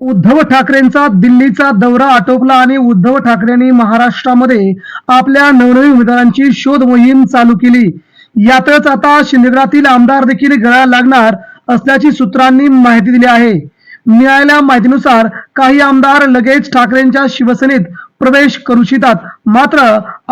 उद्धव ठाकरेंचा दिल्लीचा दौरा आटोपला आणि उद्धव ठाकरेंनी महाराष्ट्रामध्ये आपल्या नवनवीन उमेदवारांची शोध मोहीम चालू केली. यातच आता शिंदेगडातील आमदार देखील गळा लागणार असल्याची सूत्रांनी माहिती दिली आहे. मिळालेल्या माहितीनुसार काही आमदार लगेच ठाकरेंच्या शिवसेनेत प्रवेश करू इच्छितात मात्र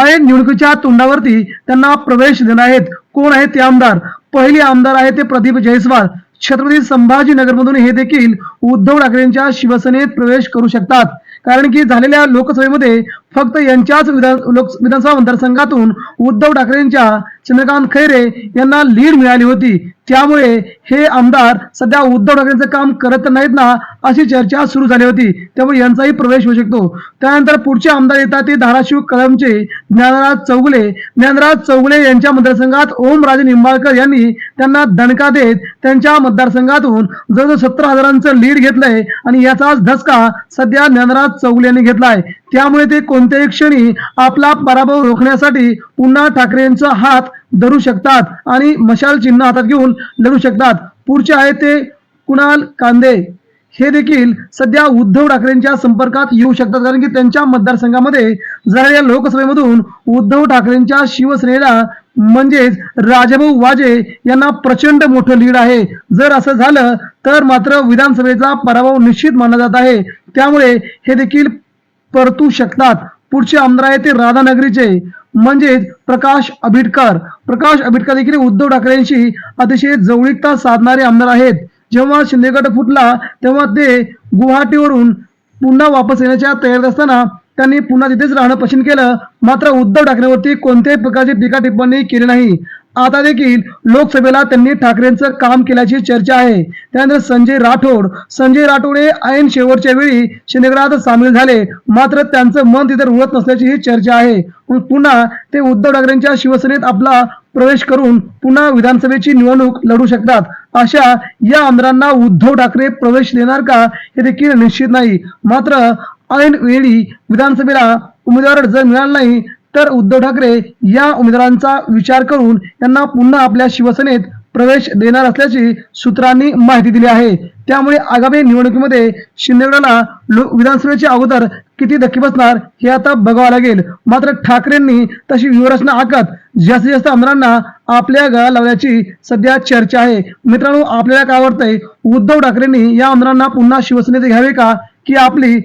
ऐन निवडणुकीच्या तोंडावरती त्यांना प्रवेश देणार आहेत. कोण आहेत ते आमदार? पहिले आमदार आहे ते प्रदीप जयस्वाल. छत्रपती संभाजीनगरमधून हे देखील उद्धव ठाकरेंच्या शिवसेनेत प्रवेश करू शकतात. कारण की झालेल्या लोकसभेमध्ये फक्त यांच्याच विधान लोक विधानसभा मतदारसंघातून उद्धव ठाकरेंच्या चंद्रकांत खैरे यांना लीड मिळाली होती. त्यामुळे हे आमदार सध्या उद्धव ठाकरेंचं काम करत नाहीत ना अशी चर्चा सुरू झाली होती. त्यामुळे यांचाही प्रवेश होऊ शकतो. त्यानंतर पुढचे आमदार येतात ते धाराशिव कळमचे ज्ञानराज चौगुले. ज्ञानराज चौगुले यांच्या मतदारसंघात ओमराजे निंबाळकर यांनी त्यांना दणका देत त्यांच्या मतदारसंघातून जवळजवळ सत्तर हजारांचं लीड घेतलंय आणि याचाच धसका सध्या ज्ञानराज चौगुले यांनी घेतलाय. त्यामुळे ते कोणत्याही क्षणी आपला पराभव रोखण्यासाठी पुन्हा ठाकरेंचा हात धरू शकतात आणि मशाल चिन्ह हातात घेऊन लढू शकतात. पुढचे आहे ते कुणाल कांदे. हे देखील सध्या उद्धव ठाकरेंच्या संपर्कात येऊ शकतात कारण की त्यांच्या मतदारसंघामध्ये झालेल्या लोकसभेमधून उद्धव ठाकरेंच्या शिवसेनेला म्हणजेच राजाभाऊ वाजे यांना प्रचंड मोठं लीड आहे. जर असं झालं तर मात्र विधानसभेचा पराभव निश्चित मानला जात आहे. त्यामुळे हे देखील परतू शकतात. पुढचे आमदार आहे ते राधानगरीचे म्हणजेच प्रकाश आंबेडकर प्रकाश आंबेडकर देखील उद्धव ठाकरेंशी अतिशय जवळीकता साधणारे आमदार आहेत. जेव्हा शिंदेगड फुटला तेव्हा ते गुवाहाटीवरून पुन्हा वापस येण्याच्या तयारीत असताना त्यांनी पुन्हा तिथेच राहणं पसंत केलं. मात्र उद्धव ठाकरेवरती कोणत्याही प्रकारची टीका टिप्पणी केली नाही. आता देखील लोकसभेला त्यांनी ठाकरेंचं काम केल्याची चर्चा आहे. त्यानंतर संजय राठोड संजय राठोड हे ऐन शेवटच्या वेळी शिंदेगडात सामील झाले. मात्र त्यांचं मन तिथे रुळत नसल्याची ही चर्चा आहे. पुन्हा ते उद्धव ठाकरेंच्या शिवसेनेत आपला प्रवेश करून पुन्हा विधानसभेची निवडणूक लढू शकतात. अशा या आमदारांना उद्धव ठाकरे प्रवेश देणार का हे देखील निश्चित नाही. मात्र ऐन वेळी विधानसभेला उमेदवार जर मिळाला नाही तर उद्धव ठाकरे या उमेदवारांचा विचार करून त्यांना पुन्हा आपल्या शिवसेनेत प्रवेश देणार असल्याची सूत्रांनी माहिती दिली आहे. त्यामुळे आगामी निवडणुकीमध्ये शिंदेगडाला विधानसभेच्या अगोदर किती धक्के बसणार हे आता बघावं लागेल. मात्र ठाकरेंनी तशी व्यूहरचना आखत जास्तीत जास्त आमदारांना आपल्या गळा लावण्याची सध्या चर्चा आहे. मित्रांनो आपल्याला काय वाटतंय? उद्धव ठाकरेंनी या आमदारांना पुन्हा शिवसेनेत घ्यावे का? की आपली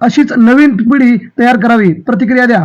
अशीच नवीन पिढी तयार करावी? प्रतिक्रिया द्या.